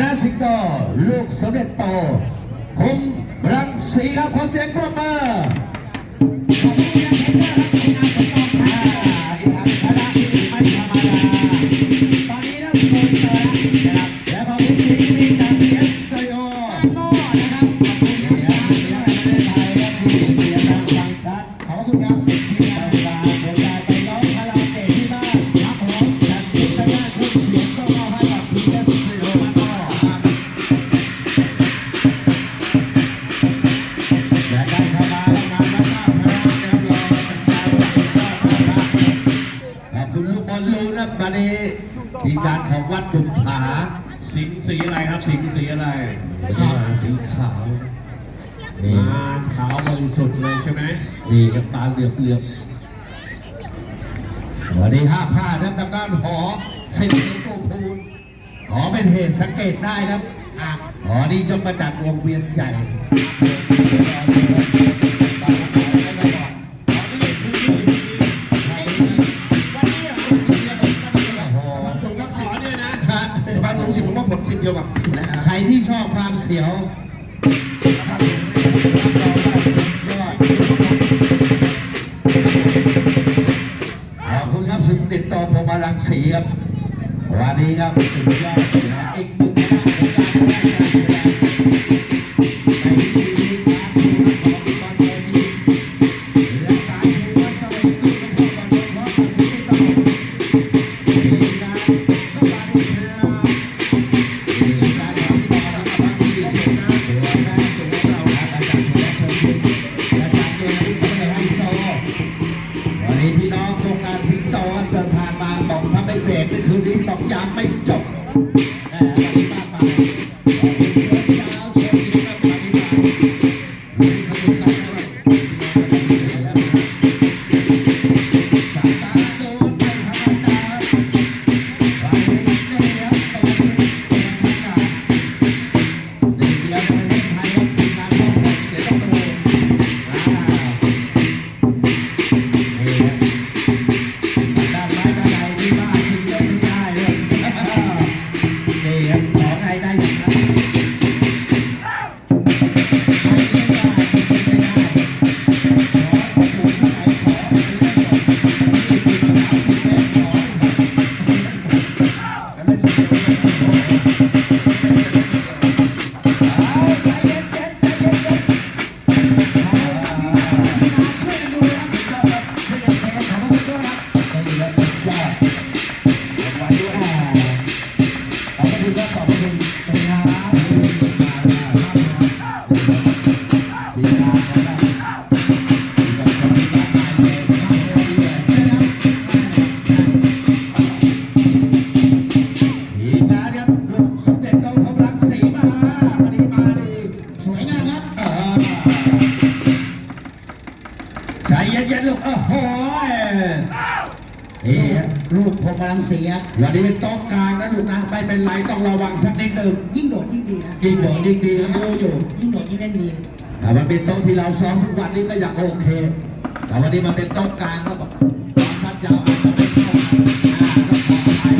นาสิงโตลูกสำเร็จโตคุมรังสีครับขอเสียงปรบมือบคุ มาหาสิงสีอะไรครับ สิงสีอะไรมาสีขาว นี่มาขาวบริสุทธิ์เลยใช่ไหมนี่กับตาเหลือบเหลือบวันนี้ห้าผ้านั้นทางด้านหอสิงห์ปูพูนหอเป็นเหตุสังเกตได้ครับหอนี้ย่อมมาจากวงเวียนใหญ่ やこちら เย็นๆลูกโอ้โหนี่ลูกผมกำลังเสียวันนี้เป็นต้องการนะลูกนะไม่เป็นไรต้องระวังสักนิดหนึ่งยิ่งโดดยิ่งดีครับยิ่งโดดยิ่งดีครับดูอยู่ยิ่งโดดยิ่งเล่นดีแต่มันเป็นโต๊ะที่เราซ้อมทุกวันนี้ก็อยากโอเค แต่วันนี้มันเป็นโต๊ะกลางก็บอกสั้นยาวอาจจะไม่เข้าต้องขออภัย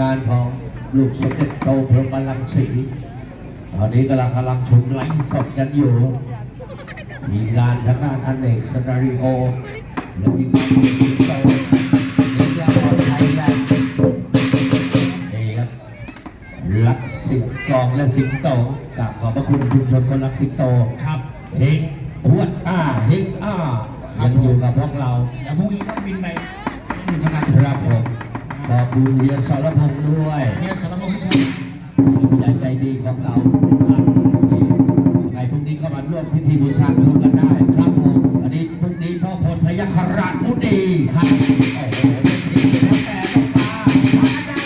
งานของลูกสมเด็จโตพรหมลังสีตอนนี้กำลังกำลังชมไลฟ์สดกันอยู่ มีงานทางด้านอเนกสตาริโอและมีงานของสิงโตเรียกว่าไทยแลนด์นี่ครับรักสิงกองและสิงโตกราบขอบพระคุณชุมชนคนรักสิงโตครับเฮงหวดอ้าเฮงอ้ายังอยู่กับพวกเราเดี๋ยวพรุ่งนี้ต้องบินไปที่ธนาคคารรับผม ขอบคุณเฮียสารพงษ์ด้วยเนี่ยสารพัดวิชาผู้ใหญ่ใจดีของเราครับยังไงพรุ่งนี้ก็มาร่วมพิธีบูชาครูกันได้ ครับผมอันนี้พรุ่งนี้พ่อพลพยัคฆราชมุนีครับโอ้โหเป็นทีมตั้งแต่ต้องมาอาจา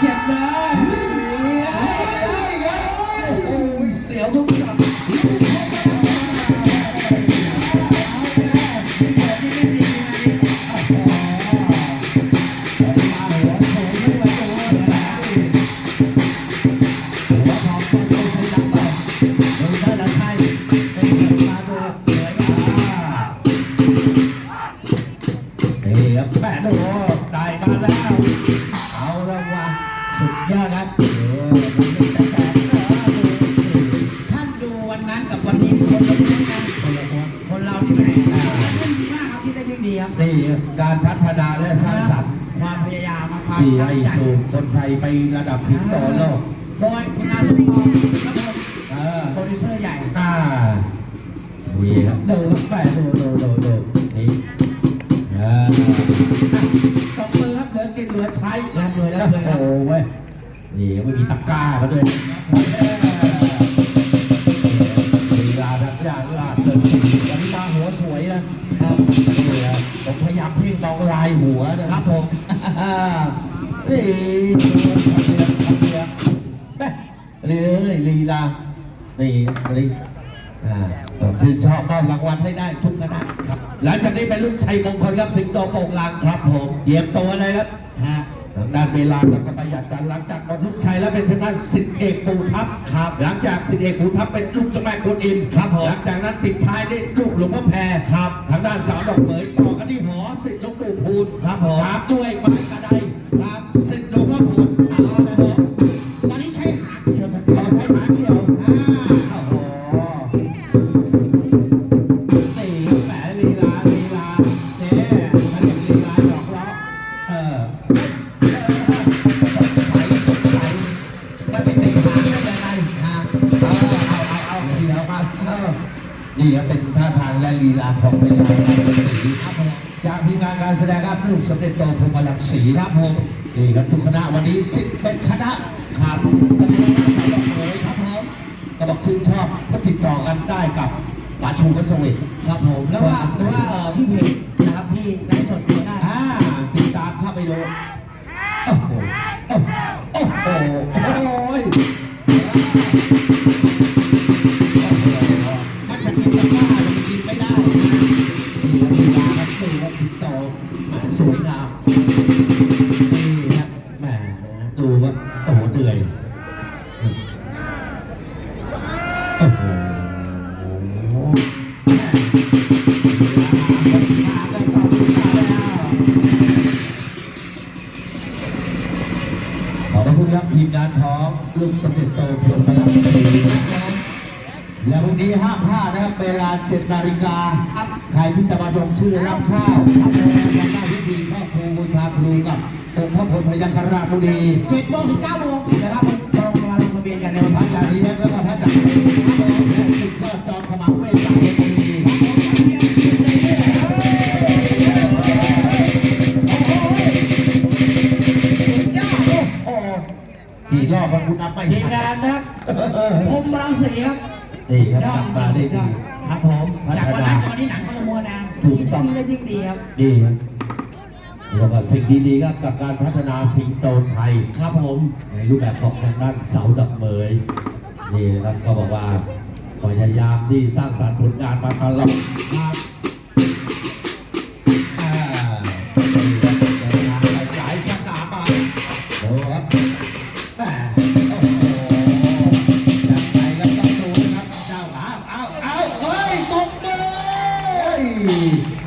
เกีย็นๆเลยามความที่ตั้ให้งใจสู่คนไทยไประดับสิงโตโลกโดยคุณอาสมปองครับผมเออโปรดิวเซอร์ใหญ่อ่านี่ครับดูแปะดูดูดูดูนี่เออตบมือครับเหลือกินเหลือใช้รับเลยรับเลยครับโอ้เว้ยนี่ไม่มีตะกร้ามาด้วยลีลาดักยางลาดเสือสีวันนี้มาหัวสวยนะครับนี่นะผมพยายามเพ่งมองลายหัวนะครับผมนี่ทำ เรือทำเรือแม่เลยลีลานี่นี่อ่าชื่นชอบมอบรางวัลให้ได้ทุกคณะครับ หลังจากนี้เป็นลูกชัยมงคลครับสิงโตโป่งลางครับผมเตรียมตัวเลยครับฮะทางด้านเวลาแล้วก็ประหยัดกันหลังจากหมดลูกชัยแล้วเป็นทางด้านสิทธิเอกปูทัพครับ หลังจากสิทธิเอกปูทัพเป็นลูกเจ้าแม่กวนอิมครับผมหลังจากนั้นปิดท้ายด้วยลูกหลวงพ่อแพรครับ ทางด้านสาวดอกเหมยต่อกันที่หอสิทธิ ปู่พูนครับผมตามด้วยไม้กระไดครับสิทธิ์หลวงพ่อพูนเอาละผมตอนนี้ใช้หางเขียวทันขอใช้หางเขียวอ่าโอ้โห พรหมรังสีครับผมนี่ครับทุกคณะวันนี้สิบเป็นคณะครับก็มีนักสาวเผยครับผมก็บอกชื่นชอบก็ติดต่อกันได้กับป๋าชูกัสวิทครับผมแล้วว่าหรือว่าเอ่อที่เพจนะครับที่ไลฟ์สดดูได้อ่าติดตามเข้าไปดูโอ้โหโอ้โหโอ้โหโอ้ยมันจะกินกับข้าวมันกินไม่ได้นะนี่ครับลีลาครับนี่ครับติดต่อมาสวยงาม ระคุณครับทีมงานของลูกสมเด็จโตพรหมรังสีนี้ห้ามพลาดนะครับเวลาเจ็ดนาฬิกาใครที่จะมาลงชื่อรับข้าวทำงานทำหน้าที่ดีครอบครูบูชาครูกับองค์พระพลพยัคฆราชบุรีเจ็ดโมงถึงเก้าโมงนะครับลงมาลงทะเบียนกันในวันพระจันทร์นี้และพระพัฒน์แล ผมรังสีครับนี่ครับทำมาได้ดีครับผมจากวันนั้นวันนี้หนังคนละม้วนนะถูกต้องยิ่งได้ยิ่งดีครับดีครับแล้วก็สิ่งดีๆครับกับการพัฒนาสิงโตไทยครับผมในรูปแบบของทางด้านเสาดักเหมยนี่นะครับก็บอกว่าพยายามที่สร้างสรรค์ผลงานมาตลอดครับ happy.